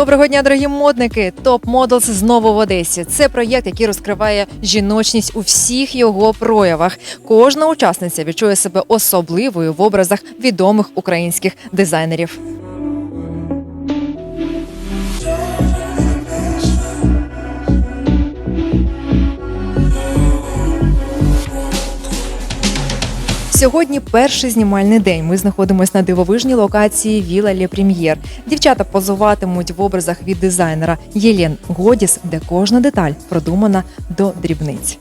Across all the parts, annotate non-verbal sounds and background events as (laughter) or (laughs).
Доброго дня, дорогі модники! Топ Models знову в Одесі. Це проєкт, який розкриває жіночність у всіх його проявах. Кожна учасниця відчує себе особливою в образах відомих українських дизайнерів. Сьогодні перший знімальний день. Ми знаходимося на дивовижній локації Віла Лє Прем'єр. Дівчата позуватимуть в образах від дизайнера Єлен Годіс, де кожна деталь продумана до дрібниць.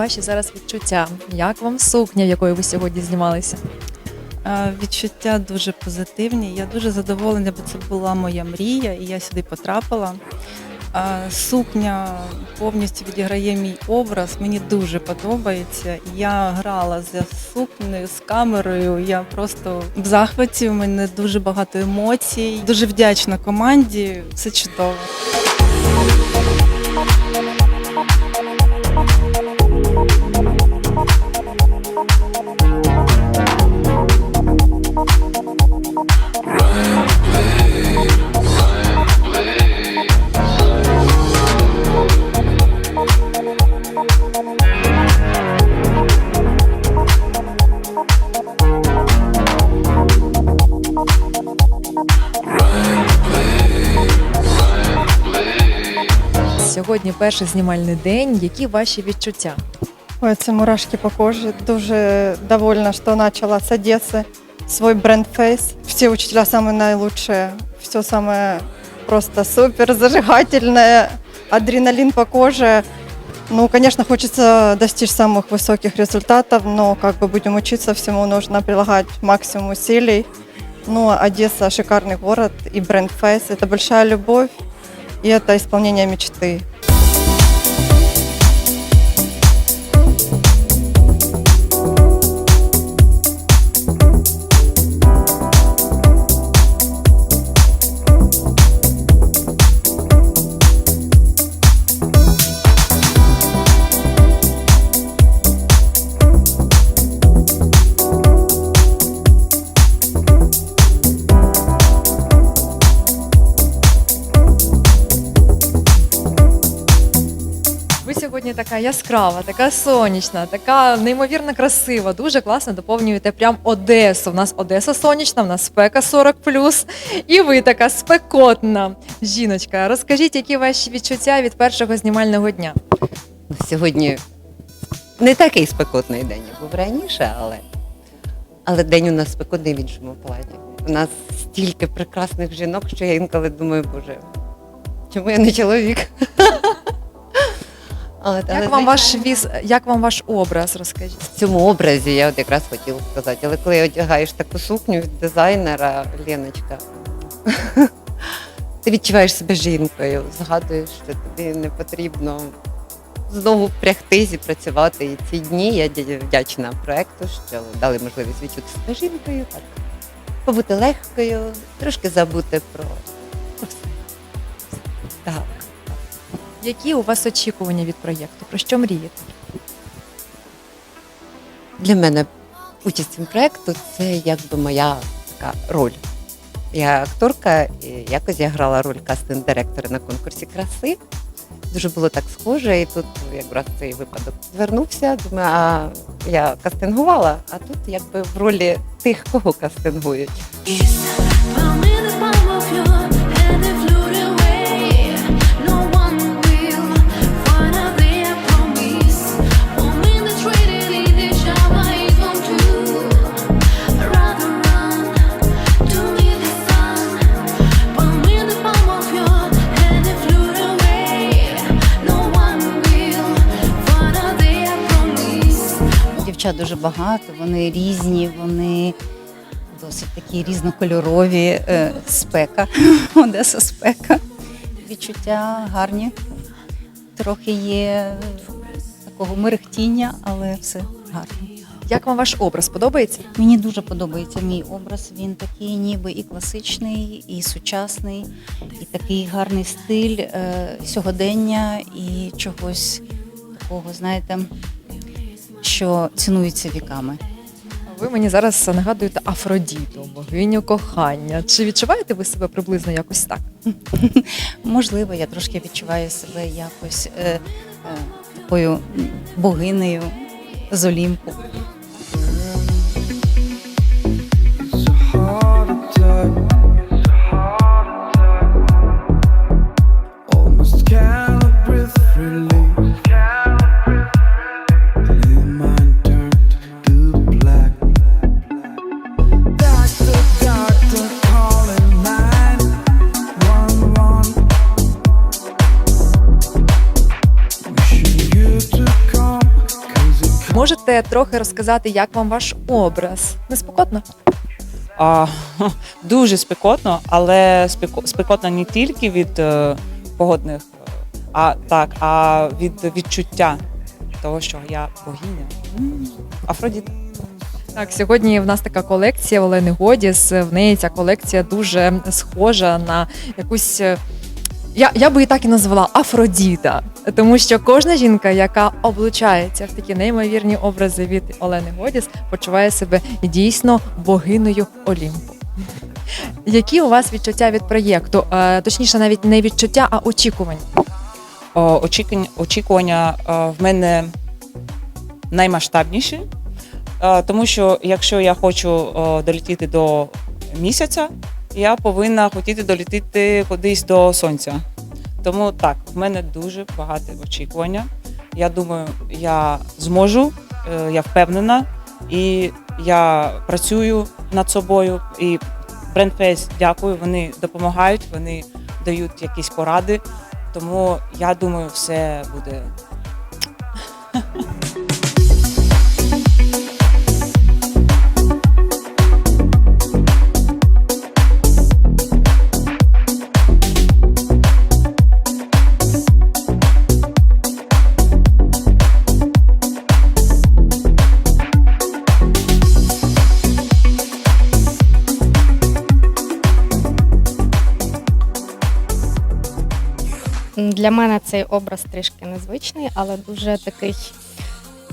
Ваші зараз відчуття? Як вам сукня, в якої ви сьогодні знімалися? Відчуття дуже позитивні. Я дуже задоволена, бо це була моя мрія, і я сюди потрапила. Сукня повністю відіграє мій образ. Мені дуже подобається. Я грала за сукнею, з камерою. Я просто в захваті. У мене дуже багато емоцій. Дуже вдячна команді. Все чудово. Сьогодні перший знімальний день. Які ваші відчуття? Ой, це мурашки по кожі. Дуже довольна, що почала з Одеси свой бренд Face. Всі учителя самые наилучшие. Все самое просто супер, зажигательное, адреналин по коже. Ну, конечно, хочется достичь самых высоких результатов, но как бы будем учиться всему, нужно прилагать максимум усилий. Ну, Одесса – шикарный город, и бренд Face – это большая любовь, и это исполнение мечты. Сьогодні така яскрава, така сонячна, така неймовірно красива. Дуже класно доповнюєте прям Одесу. У нас Одеса сонячна, в нас спека 40 І ви така спекотна жіночка. Розкажіть, які ваші відчуття від першого знімального дня? Сьогодні не такий спекотний день, був раніше, але, але день у нас спекотний в іншому плані. У нас стільки прекрасних жінок, що я інколи думаю, боже, чому я не чоловік? От, але, Як вам ваш віз, як вам ваш образ? Розкажіть. в цьому образі я от якраз хотіла сказати, але коли одягаєш таку сукню від дизайнера, Леночка, (laughs) ти відчуваєш себе жінкою, згадуєш, що тобі не потрібно знову прягтись і працювати. І ці дні я вдячна проекту, що дали можливість відчути себе жінкою, так, побути легкою, трошки забути про, Які у вас очікування від проєкту? Про що мрієте? Для мене участь у проекту це якби моя така роль. Я акторка, і якось я грала роль кастинг-директора на конкурсі краси. Дуже було так схоже, і тут якраз цей випадок звернувся. Думаю, а я кастингувала, а тут якби в ролі тих, кого кастингують. Дуже багато, вони різні, вони досить такі різнокольорові. Е, Спека, (laughs) Одеса спека. Відчуття гарні. Трохи є такого мерехтіння, але все гарно. Як вам ваш образ подобається? Мені дуже подобається мій образ. Він такий, ніби і класичний, і сучасний, і такий гарний стиль е, сьогодення і чогось такого, знаєте, що цінується віками. Ви мені зараз нагадуєте Афродіту, богиню кохання. Чи відчуваєте ви себе приблизно якось так? (laughs) Можливо, я трошки відчуваю себе якось е, е, такою богинею з Олімпу. Можете трохи розказати, як вам ваш образ? Неспокотно? А, дуже спекотно, але спеко- спекотно не тільки від е, погодних, е, а так, а від відчуття того, що я богиня. М, Афродіта. Так, сьогодні в нас така колекція Олени Годіс. В неї ця колекція дуже схожа на якусь. Я, я би її так і назвала Афродіта, тому що кожна жінка, яка облучається в такі неймовірні образи від Олени Годіс, почуває себе дійсно богинею Олімпу. Які у вас відчуття від проєкту? Е, Точніше, навіть не відчуття, а очікування. Очікування, очікування е, в мене наймасштабніші, е, тому що якщо я хочу долетіти до місяця, я повинна хотіти долетіти кудись до сонця. Тому так, в мене дуже багато очікування. Я думаю, я зможу, е, я впевнена, і я працюю над собою. І BrandFace, дякую, вони допомагають, вони дають якісь поради. Тому я думаю, все буде Для мене цей образ трішки незвичний, але дуже такий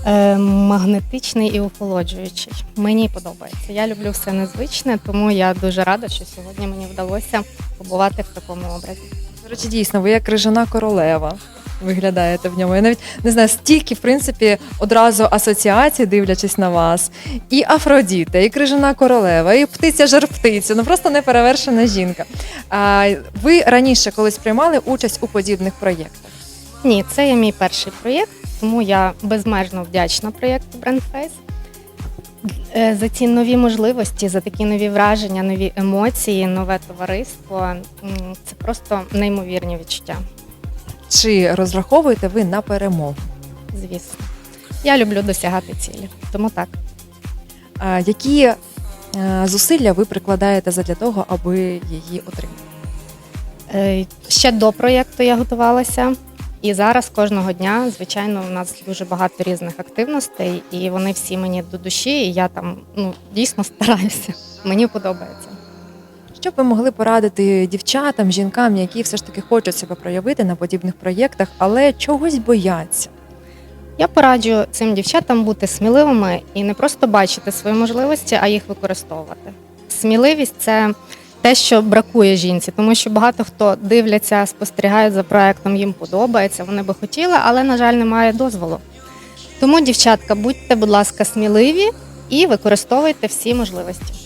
е, магнетичний і охолоджуючий. Мені подобається. Я люблю все незвичне, тому я дуже рада, що сьогодні мені вдалося побувати в такому образі. До речі, дійсно, ви як крижана королева виглядаєте в ньому. Я навіть не знаю, стільки, в принципі, одразу асоціацій, дивлячись на вас. І Афродіта, і крижана королева, і птиця жар-птиця. Ну просто неперевершена жінка. А, ви раніше колись приймали участь у подібних проєктах? Ні, це є мій перший проєкт, тому я безмежно вдячна проєкту. Е, За ці нові можливості, за такі нові враження, нові емоції, нове товариство. Це просто неймовірні відчуття. Чи розраховуєте ви на перемогу? Звісно. Я люблю досягати цілі, тому так. А, які е, зусилля ви прикладаєте задля того, аби її отримати? Е, Ще до проєкту я готувалася, і зараз кожного дня, звичайно, у нас дуже багато різних активностей, і вони всі мені до душі, і я там ну, дійсно стараюся. Мені подобається. Що б ви могли порадити дівчатам, жінкам, які все ж таки хочуть себе проявити на подібних проєктах, але чогось бояться? Я пораджу цим дівчатам бути сміливими і не просто бачити свої можливості, а їх використовувати. Сміливість це те, що бракує жінці, тому що багато хто дивляться, спостерігають за проектом, їм подобається, вони би хотіли, але, на жаль, немає дозволу. Тому, дівчатка, будьте, будь ласка, сміливі і використовуйте всі можливості.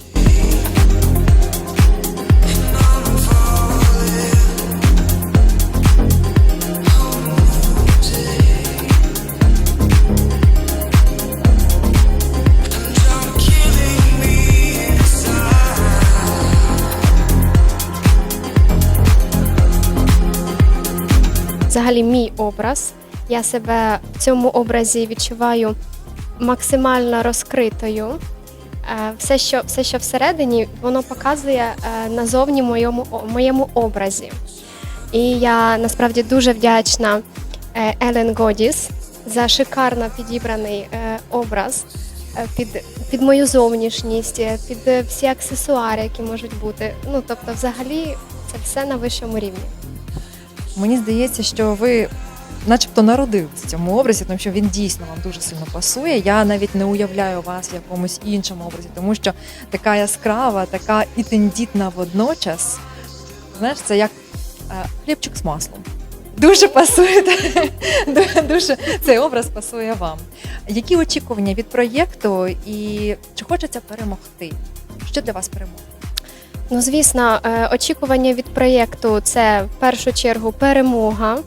Взагалі мій образ. Я себе в цьому образі відчуваю максимально розкритою. Е, Все, що, все, що всередині, воно показує е, назовні моєму, моєму образі. І я насправді дуже вдячна Елен Годіс за шикарно підібраний е, образ під, під мою зовнішність, під всі аксесуари, які можуть бути. Ну тобто, взагалі, це все на вищому рівні. Мені здається, що ви начебто народились в цьому образі, тому що він дійсно вам дуже сильно пасує. Я навіть не уявляю вас в якомусь іншому образі, тому що така яскрава, така і тендітна водночас. Знаєш, це як е, хлібчик з маслом. Дуже пасує, (laughs) дуже цей образ пасує вам. Які очікування від проєкту і чи хочеться перемогти? Що для вас перемога? Ну, звісно, е, очікування від проєкту це в першу чергу перемога,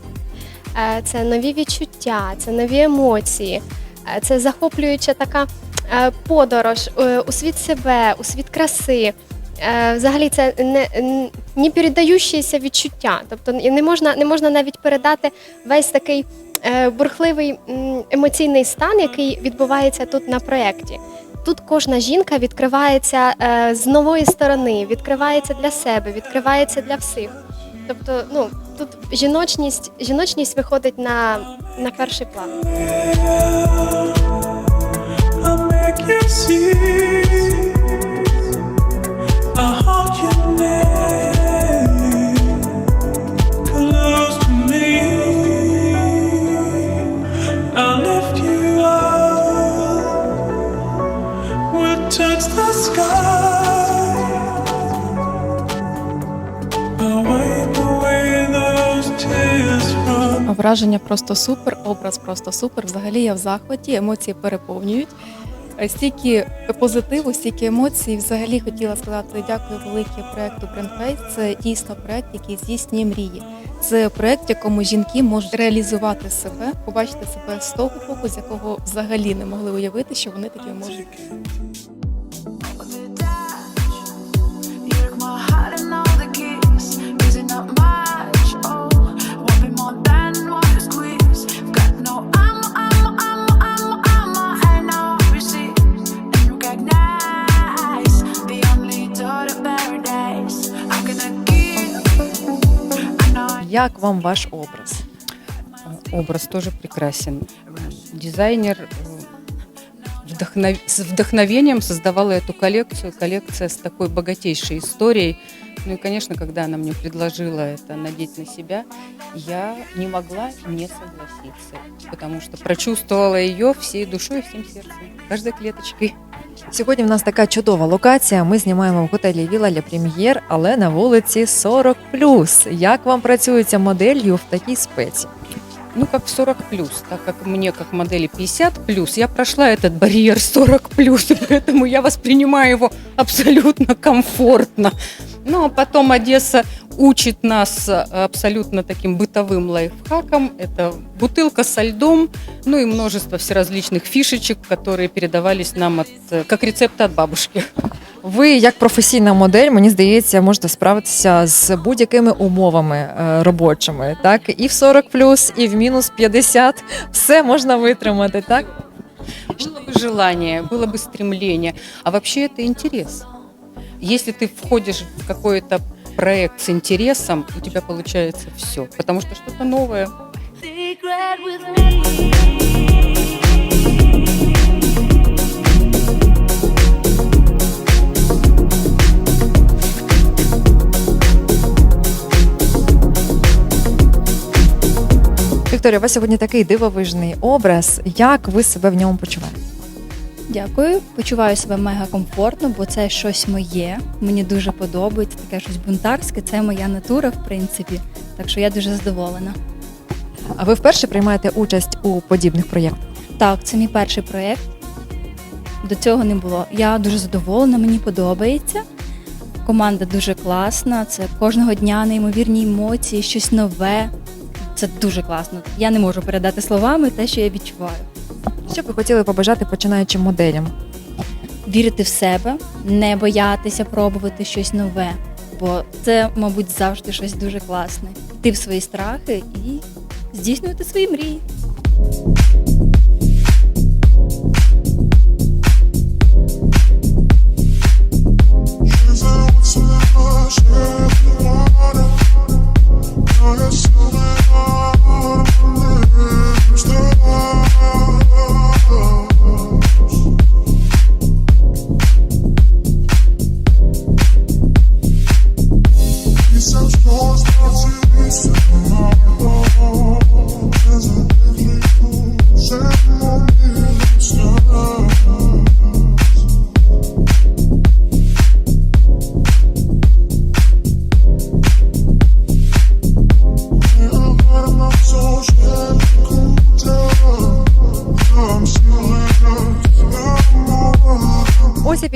е, це нові відчуття, це нові емоції, е, це захоплююча така подорож у світ себе, у світ краси. Взагалі, це не, не передаючіся відчуття. Тобто не можна, не можна навіть передати весь такий бурхливий емоційний стан, який відбувається тут на проєкті. Тут кожна жінка відкривається е, з нової сторони, відкривається для себе, відкривається для всіх. Тобто, ну тут жіночність, жіночність виходить на, на перший план. Враження просто супер, образ просто супер. Взагалі я в захваті, емоції переповнюють. Е, Стільки позитиву, стільки емоцій. Взагалі хотіла сказати дякую велике проекту BrandFace. Це дійсно проект, який здійснює мрії. Це проект, в якому жінки можуть реалізувати себе, побачити себе з того боку, з якого взагалі не могли уявити, що вони такі можуть Як вам ваш образ? Образ тоже прекрасен. Дизайнер э, вдохнов- с вдохновением создавала эту коллекцию. Коллекция с такой богатейшей историей. Ну и, конечно, когда она мне предложила это надеть на себя, я не могла не согласиться, потому что прочувствовала ее всей душой всем сердцем, каждой клеточкой. Сьогодні в нас така чудова локація. Ми знімаємо в готелі Віла Ля Прем'єр, але на вулиці 40 Як вам працюється моделлю в такій спеці? Ну, как 40 плюс, так как мне, как модели 50 плюс, я прошла этот барьер 40 плюс, (laughs) поэтому я воспринимаю его абсолютно комфортно. Ну, а потом Одесса учит нас э, абсолютно таким бытовым лайфхаком. Это бутылка со льдом, ну и множество всеразличных фишечек, которые передавались нам от, э, как рецепты от бабушки. Ви, як професійна модель, мені здається, можете справитися з будь-якими умовами е, робочими. Так, і в 40 і в мінус 50 все можна витримати. Так Было бы желание, было бы стремление. А вообще это интерес. Если ты входишь в какой-то проект с интересом, у тебя получается все. Потому что что-то новое. Вікторія, у вас сьогодні такий дивовижний образ. Як ви себе в ньому почуваєте? Дякую. Почуваю себе мега комфортно, бо це щось моє. Мені дуже подобається, таке щось бунтарське. Це моя натура, в принципі. Так що я дуже задоволена. А ви вперше приймаєте участь у подібних проєктах? Так, це мій перший проєкт. До цього не було. Я дуже задоволена, мені подобається. Команда дуже класна. Це кожного дня неймовірні емоції, щось нове. Це дуже класно. Я не можу передати словами те, що я відчуваю. Що б ви хотіли побажати починаючим моделям? Вірити в себе, не боятися пробувати щось нове, бо це, мабуть, завжди щось дуже класне. Йти в свої страхи і здійснювати свої мрії.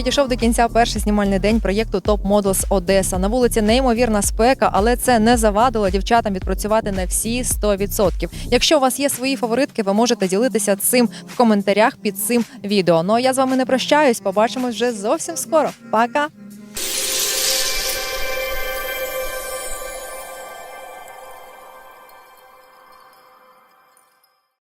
Підійшов до кінця перший знімальний день проєкту Топ Models Одеса. На вулиці неймовірна спека, але це не завадило дівчатам відпрацювати на всі 100%. Якщо у вас є свої фаворитки, ви можете ділитися цим в коментарях під цим відео. Ну а я з вами не прощаюсь. Побачимось вже зовсім скоро. Пока!